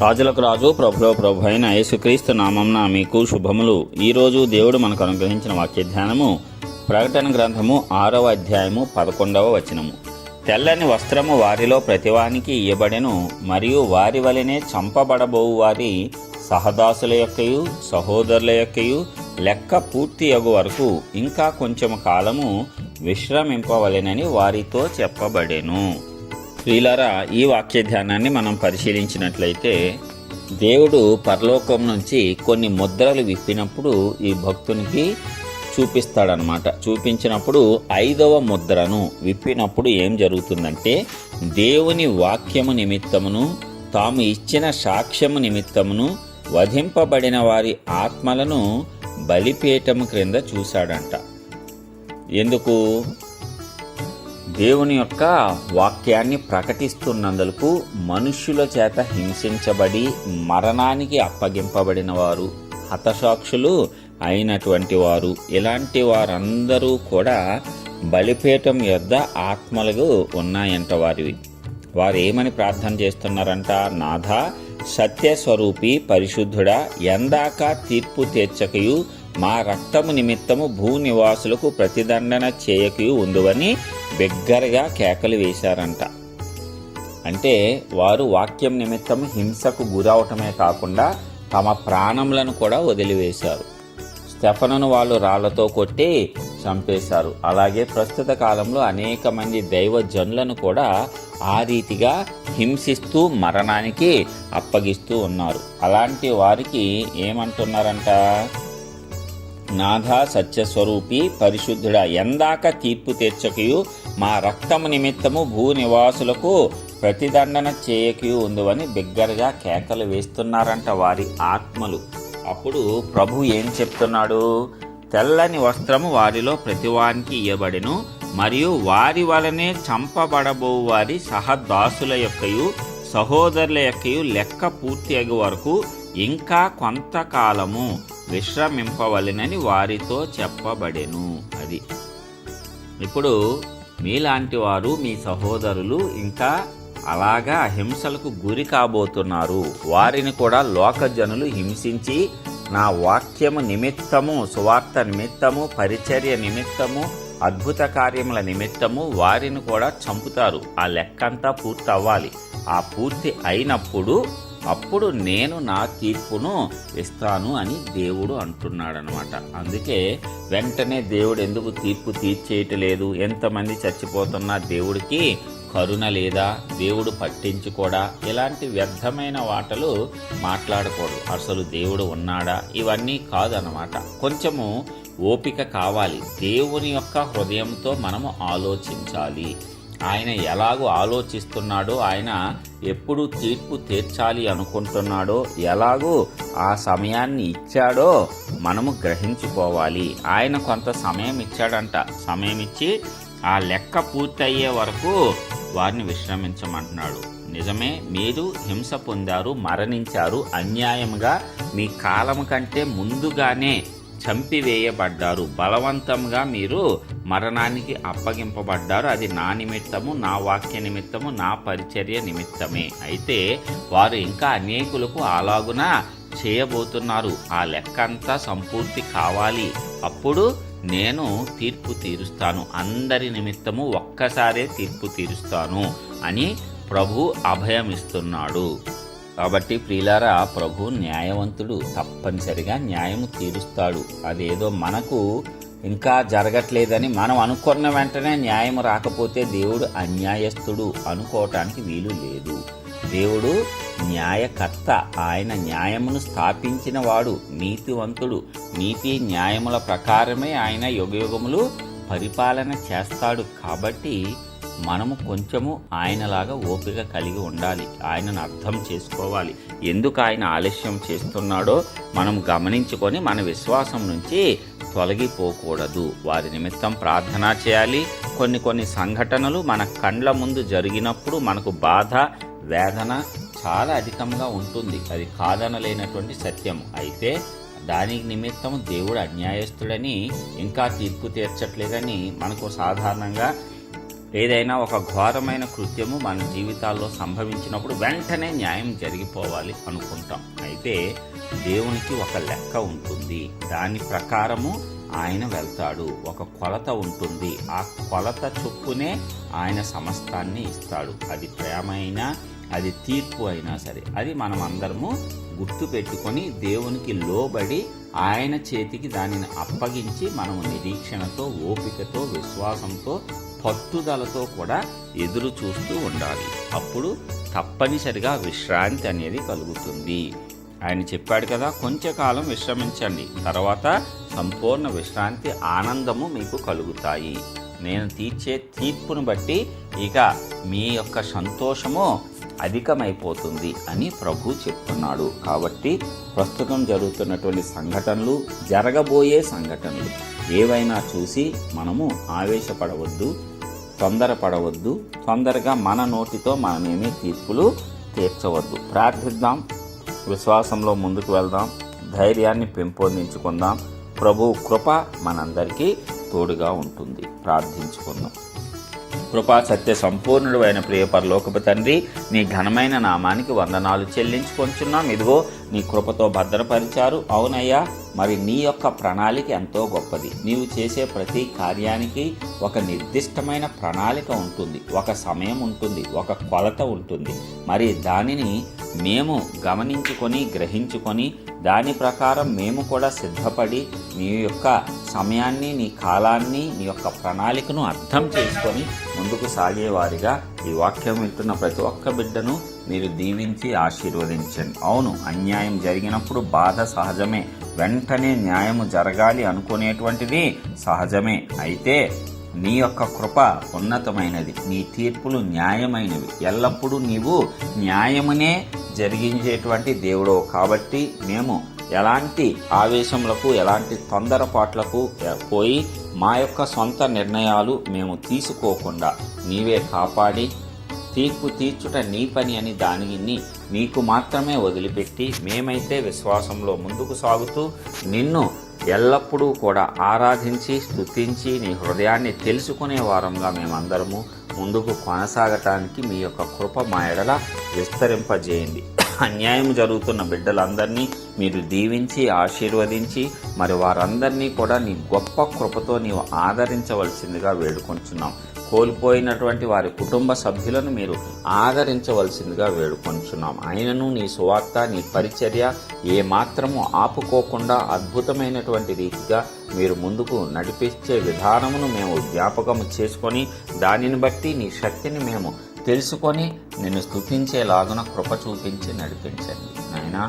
రాజులకు రాజు ప్రభులో ప్రభు అయిన యేసుక్రీస్తు నామంన మీకు శుభములు. ఈరోజు దేవుడు మనకు అనుగ్రహించిన వాక్య ధ్యానము ప్రకటన గ్రంథము ఆరవ అధ్యాయము పదకొండవ వచనము. తెల్లని వస్త్రము వారిలో ప్రతివానికి ఇయ్యబడెను మరియు వారి వలనే చంపబడబోవు వారి సహదాసుల యొక్కయు సహోదరుల యొక్కయు లెక్క పూర్తి అగు వరకు ఇంకా కొంచెం కాలము విశ్రమింపవలెనని వారితో చెప్పబడెను. ప్రియులారా ఈ వాక్య ధ్యానాన్ని మనం పరిశీలించినట్లయితే దేవుడు పరలోకం నుంచి కొన్ని ముద్రలు విప్పినప్పుడు ఈ భక్తునికి చూపిస్తాడనమాట. చూపించినప్పుడు ఐదవ ముద్రను విప్పినప్పుడు ఏం జరుగుతుందంటే దేవుని వాక్యము నిమిత్తమును తాము ఇచ్చిన సాక్ష్యము నిమిత్తమును వధింపబడిన వారి ఆత్మలను బలిపీఠము క్రింద చూశాడంట. ఎందుకు? దేవుని యొక్క వాక్యాన్ని ప్రకటిస్తున్నందుకు మనుష్యుల చేత హింసించబడి మరణానికి అప్పగింపబడిన వారు హతసాక్షులు అయినటువంటి వారు. ఇలాంటి వారందరూ కూడా బలిపీఠం యొద్ద ఆత్మలు ఉన్నాయంట వారివి. వారు ఏమని ప్రార్థన చేస్తున్నారంట? నాథ సత్యస్వరూపి పరిశుద్ధుడా ఎందాక తీర్పు తీర్చకయు మా రక్తము నిమిత్తము భూనివాసులకు ప్రతిదండన చేయకయు ఉందువని బిగ్గరగా కేకలు వేశారంట. అంటే వారు వాక్యం నిమిత్తం హింసకు గురవటమే కాకుండా తమ ప్రాణములను కూడా వదిలివేశారు. స్టెఫనను వాళ్ళు రాళ్ళతో కొట్టి చంపేశారు. అలాగే ప్రస్తుత కాలంలో అనేక మంది దైవజనులను కూడా ఆ రీతిగా హింసిస్తూ మరణానికి అప్పగిస్తూ ఉన్నారు. అలాంటి వారికి ఏమంటున్నారంట? నాథ సత్యస్వరూపి పరిశుద్ధుడ ఎందాక తీర్పు తీర్చకయు మా రక్తము నిమిత్తము భూ నివాసులకు ప్రతిదండన చేయకయు ఉందని బిగ్గరగా కేకలు వేస్తున్నారంట వారి ఆత్మలు. అప్పుడు ప్రభు ఏం చెప్తున్నాడు? తెల్లని వస్త్రము వారిలో ప్రతివానికి ఇయ్యబడెను మరియు వారి వలనే చంపబడబో వారి సహదాసుల యొక్కయు సహోదరుల యొక్కయు లెక్క పూర్తి అగు వరకు ఇంకా కొంతకాలము. విశ్రమింపవలెనని వారితో చెప్పబడెను అది. ఇప్పుడు మీలాంటి వారు మీ సహోదరులు ఇంకా అలాగా హింసలకు గురి కాబోతున్నారు. వారిని కూడా లోకజనులు హింసించి నా వాక్యము నిమిత్తము సువార్త నిమిత్తము పరిచర్య నిమిత్తము అద్భుత కార్యముల నిమిత్తము వారిని కూడా చంపుతారు. ఆ లెక్కంతా పూర్తి అవ్వాలి ఆ పూర్తి అయినప్పుడు అప్పుడు నేను నా తీర్పును ఇస్తాను అని దేవుడు అంటున్నాడనమాట. అందుకే వెంటనే దేవుడు ఎందుకు తీర్పు తీర్చేయటలేదు? ఎంతమంది చచ్చిపోతున్నా దేవుడికి కరుణ లేదా? దేవుడు పట్టించుకోడా? ఇలాంటి వ్యర్థమైన వాటలు మాట్లాడకూడదు. అసలు దేవుడు ఉన్నాడా? ఇవన్నీ కాదనమాట. కొంచెము ఓపిక కావాలి. దేవుని యొక్క హృదయంతో మనము ఆలోచించాలి. ఆయన ఎలాగో ఆలోచిస్తున్నాడో ఆయన ఎప్పుడు తీర్పు తీర్చాలి అనుకుంటున్నాడో ఎలాగో ఆ సమయాన్ని ఇచ్చాడో మనము గ్రహించుకోవాలి. ఆయన కొంత సమయం ఇచ్చాడంట. సమయం ఇచ్చి ఆ లెక్క పూర్తయ్యే వరకు వారిని విశ్రమించమంటున్నాడు. నిజమే మీరు హింస పొందారు మరణించారు అన్యాయంగా మీ కాలం కంటే ముందుగానే చంపివేయబడ్డారు. బలవంతంగా మీరు మరణానికి అప్పగింపబడ్డారు. అది నా నిమిత్తము నా వాక్య నిమిత్తము నా పరిచర్య నిమిత్తమే. అయితే వారు ఇంకా అనేకులకు అలాగున చేయబోతున్నారు. ఆ లెక్క అంతా సంపూర్తి కావాలి. అప్పుడు నేను తీర్పు తీరుస్తాను. అందరి నిమిత్తము ఒక్కసారే తీర్పు తీరుస్తాను అని ప్రభు అభయమిస్తున్నాడు. కాబట్టి ప్రియులారా ప్రభు న్యాయవంతుడు తప్పనిసరిగా న్యాయము తీరుస్తాడు. అదేదో మనకు ఇంకా జరగట్లేదని మనం అనుకున్న వెంటనే న్యాయం రాకపోతే దేవుడు అన్యాయస్తుడు అనుకోవటానికి వీలు లేదు. దేవుడు న్యాయకర్త ఆయన న్యాయమును స్థాపించిన వాడు నీతివంతుడు. నీతి న్యాయముల ప్రకారమే ఆయన యుగయుగములు పరిపాలన చేస్తాడు. కాబట్టి మనము కొంచెము ఆయనలాగా ఓపిక కలిగి ఉండాలి. ఆయనను అర్థం చేసుకోవాలి. ఎందుకు ఆయన ఆలస్యం చేస్తున్నాడో మనం గమనించుకొని మన విశ్వాసం నుంచి తొలగిపోకూడదు. వారి నిమిత్తం ప్రార్థన చేయాలి. కొన్ని కొన్ని సంఘటనలు మన కండ్ల ముందు జరిగినప్పుడు మనకు బాధ వేదన చాలా అధికంగా ఉంటుంది. అది కాదనలేనటువంటి సత్యం. అయితే దానికి నిమిత్తం దేవుడు అన్యాయస్తుడని ఇంకా తీర్పు తీర్చట్లేదని మనకు సాధారణంగా ఏదైనా ఒక ఘోరమైన కృత్యము మన జీవితాల్లో సంభవించినప్పుడు వెంటనే న్యాయం జరిగిపోవాలి అనుకుంటాం. అయితే దేవునికి ఒక లెక్క ఉంటుంది. దాని ప్రకారము ఆయన వెళ్తాడు. ఒక కొలత ఉంటుంది. ఆ కొలత చొప్పునే ఆయన సమస్తాన్ని ఇస్తాడు. అది ప్రేమ అయినా అది తీర్పు అయినా సరే. అది మనం అందరము గుర్తు పెట్టుకొని దేవునికి లోబడి ఆయన చేతికి దానిని అప్పగించి మనము నిరీక్షణతో ఓపికతో విశ్వాసంతో పట్టుదలతో కూడా ఎదురు చూస్తూ ఉండాలి. అప్పుడు తప్పనిసరిగా విశ్రాంతి అనేది కలుగుతుంది. ఆయన చెప్పాడు కదా కొంచెంకాలం విశ్రమించండి. తర్వాత సంపూర్ణ విశ్రాంతి ఆనందము మీకు కలుగుతాయి. నేను తీర్చే తీర్పును బట్టి ఇక మీ యొక్క సంతోషము అధికమైపోతుంది అని ప్రభు చెప్తున్నాడు. కాబట్టి ప్రస్తుతం జరుగుతున్నటువంటి సంఘటనలు జరగబోయే సంఘటనలు ఏవైనా చూసి మనము ఆవేశపడవద్దు. తొందరపడవద్దు. తొందరగా మన నోటితో మనమేమీ తీర్పులు తీర్చవద్దు. ప్రార్థిద్దాం. విశ్వాసంలో ముందుకు వెళ్దాం. ధైర్యాన్ని పెంపొందించుకుందాం. ప్రభు కృప మనందరికీ తోడుగా ఉంటుంది. ప్రార్థించుకుందాం. కృపా సత్య సంపూర్ణుడు అయిన ప్రియ పరలోకపు తండ్రి నీ ఘనమైన నామానికి వందనాలు చెల్లించుకొంచున్నాం. ఇదిగో నీ కృపతో భద్రపరిచారు. అవునయ్యా మరి నీ యొక్క ప్రణాళిక ఎంతో గొప్పది. నీవు చేసే ప్రతి కార్యానికి ఒక నిర్దిష్టమైన ప్రణాళిక ఉంటుంది. ఒక సమయం ఉంటుంది. ఒక కొలత ఉంటుంది. మరి దానిని మేము గమనించుకొని గ్రహించుకొని దాని ప్రకారం మేము కూడా సిద్ధపడి నీ యొక్క సమయాన్ని నీ కాలాన్ని నీ యొక్క ప్రణాళికను అర్థం చేసుకొని ముందుకు సాగేవారిగా ఈ వాక్యం వింటున్న ప్రతి ఒక్క బిడ్డను మీరు దీవించి ఆశీర్వదించండి. అవును అన్యాయం జరిగినప్పుడు బాధ సహజమే. వెంటనే న్యాయము జరగాలి అనుకునేటువంటిది సహజమే. అయితే నీ యొక్క కృప ఉన్నతమైనది నీ తీర్పులు న్యాయమైనవి. ఎల్లప్పుడూ నీవు న్యాయమునే జరిగించేటువంటి దేవుడు కాబట్టి మేము ఎలాంటి ఆవేశములకు ఎలాంటి తొందరపాట్లకు పోయి మా యొక్క సొంత నిర్ణయాలు మేము తీసుకోకుండా నీవే కాపాడి తీర్పు తీర్చుట నీ పని అని దానిని నీకు మాత్రమే వదిలిపెట్టి మేమైతే విశ్వాసంలో ముందుకు సాగుతూ నిన్ను ఎల్లప్పుడూ కూడా ఆరాధించి స్తుతించి నీ హృదయాన్ని తెలుసుకునే వారంగా మేమందరము ముందుకు కొనసాగటానికి మీ యొక్క కృప మా ఎడల విస్తరింపజేయండి. అన్యాయం జరుగుతున్న బిడ్డలందరినీ మీరు దీవించి ఆశీర్వదించి మరి వారందరినీ కూడా నీ గొప్ప కృపతో నీవు ఆదరించవలసిందిగా వేడుకొంచున్నాం. కోల్పోయినటువంటి వారి కుటుంబ సభ్యులను మీరు ఆదరించవలసిందిగా వేడుకొంచున్నాం. ఆయనను నీ సువార్త నీ పరిచర్య ఏ మాత్రము ఆపుకోకుండా అద్భుతమైనటువంటి రీతిగా మీరు ముందుకు నడిపించే విధానమును మేము జ్ఞాపకము చేసుకొని దానిని బట్టి నీ శక్తిని మేము తెలుసుకొని నిన్ను స్థుతించేలాగున కృప చూపించి నడిపించండి. నాయనా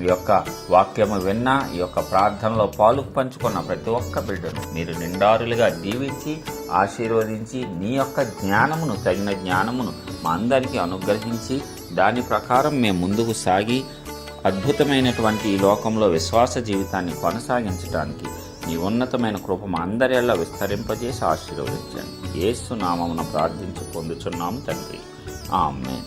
ఈ యొక్క వాక్యము విన్న ఈ యొక్క ప్రార్థనలో పాలు పంచుకున్న ప్రతి ఒక్క బిడ్డను మీరు నిండారులుగా దీవించి ఆశీర్వదించి నీ యొక్క జ్ఞానమును తగిన జ్ఞానమును మా అందరికీ అనుగ్రహించి దాని ప్రకారం మేము ముందుకు సాగి అద్భుతమైనటువంటి ఈ లోకంలో విశ్వాస జీవితాన్ని కొనసాగించడానికి నీ ఉన్నతమైన కృప మా అందరిలో విస్తరింపజేసి ఆశీర్వదించండి. ఏసు నామమున ప్రార్థించి పొందుచున్నాము తండ్రి. ఆమె